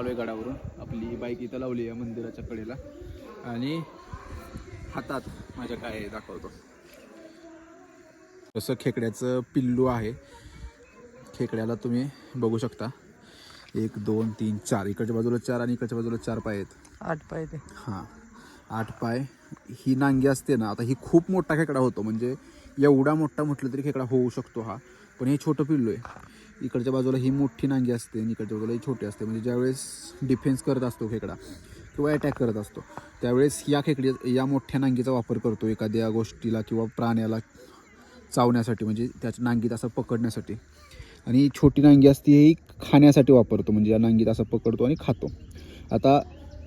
आलोय गडावरून. आपली बाईक इथं लावली आहे मंदिराच्या कडेला. आणि हातात माझ्या काय आहे दाखवतो. तसं खेकड्याचं पिल्लू आहे. खेकड्याला तुम्ही बघू शकता. एक दोन तीन चार. इकडच्या बाजूला चार आणि इकडच्या बाजूला चार पाय आहेत. आठ पाय ते. हां. आठ पाय. ही नांगी असते ना आता ही खूप मोठा खेकडा होतो. म्हणजे एवढा मोठा म्हटलं तरी खेकडा होऊ शकतो हा. पण हे छोटं पिल्लू आहे. इकडच्या बाजूला ही मोठी नांगी असते आणि इकडच्या बाजूला ही छोटी असते. म्हणजे ज्यावेळेस डिफेन्स करत असतो खेकडा किंवा अटॅक करत असतो त्यावेळेस या खेकडी या मोठ्या नांगीचा वापर करतो एखाद्या गोष्टीला किंवा प्राण्याला चावण्यासाठी म्हणजे त्याच्या नांगीत असं पकडण्यासाठी. आणि छोटी नांगी असते ही खाण्यासाठी वापरतो म्हणजे या नांगीत असं पकडतो आणि खातो. आता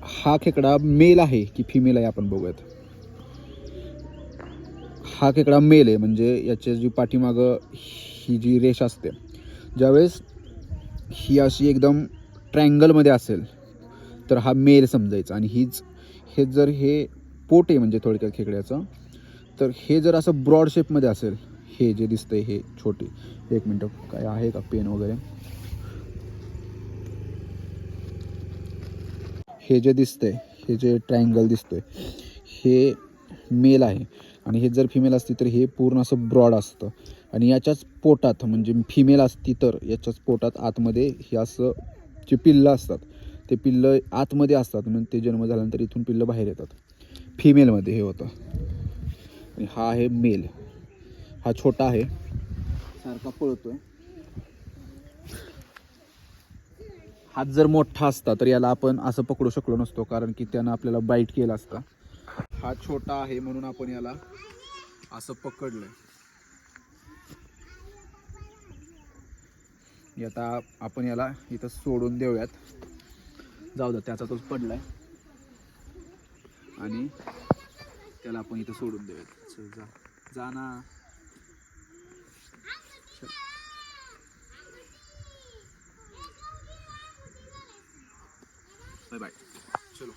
हा खेकडा मेल आहे की फिमेल आहे आपण बघूयात. हा खेकडा मेल आहे म्हणजे याच्या जी पाठीमागं ही जी रेष असते ज्यावेळेस ही अशी एकदम ट्रँगलमध्ये असेल तर हा मेल समजायचा. आणि हीच हे जर हे पोट आहे म्हणजे थोडक्यात खेकड्याचं तर हे जर असं ब्रॉड शेपमध्ये असेल हे जे दिसतंय हे छोटे. एक मिनटं काय आहे का पेन वगैरे? हे जे दिसतंय हे जे ट्रायंगल दिसतंय हे मेल आहे. आणि हे जर फिमेल असती तर हे पूर्ण असं ब्रॉड असतं. आणि याच्याच पोटात म्हणजे फिमेल असती तर याच्याच पोटात आतमध्ये हे असं जे पिल्लं असतात ते पिल्लं आतमध्ये असतात. म्हणजे ते जन्म झाल्यानंतर इथून पिल्लं बाहेर येतात. फिमेलमध्ये हे होतं. आणि हा आहे मेल हा छोटा आहे. सारखा पळतोय. हात जर मोठा असता तर याला आपण असं पकडू शकलो नसतो कारण की त्यानं आपल्याला बाईट केला असता. हा छोटा आहे म्हणून आपण याला असं पकडलंय. आता आपण याला इथं सोडून देऊयात. जाऊ द्या त्याचा तोच पडलाय. आणि त्याला आपण इथं सोडून देऊयात. जा. जा ना. बाय चलो.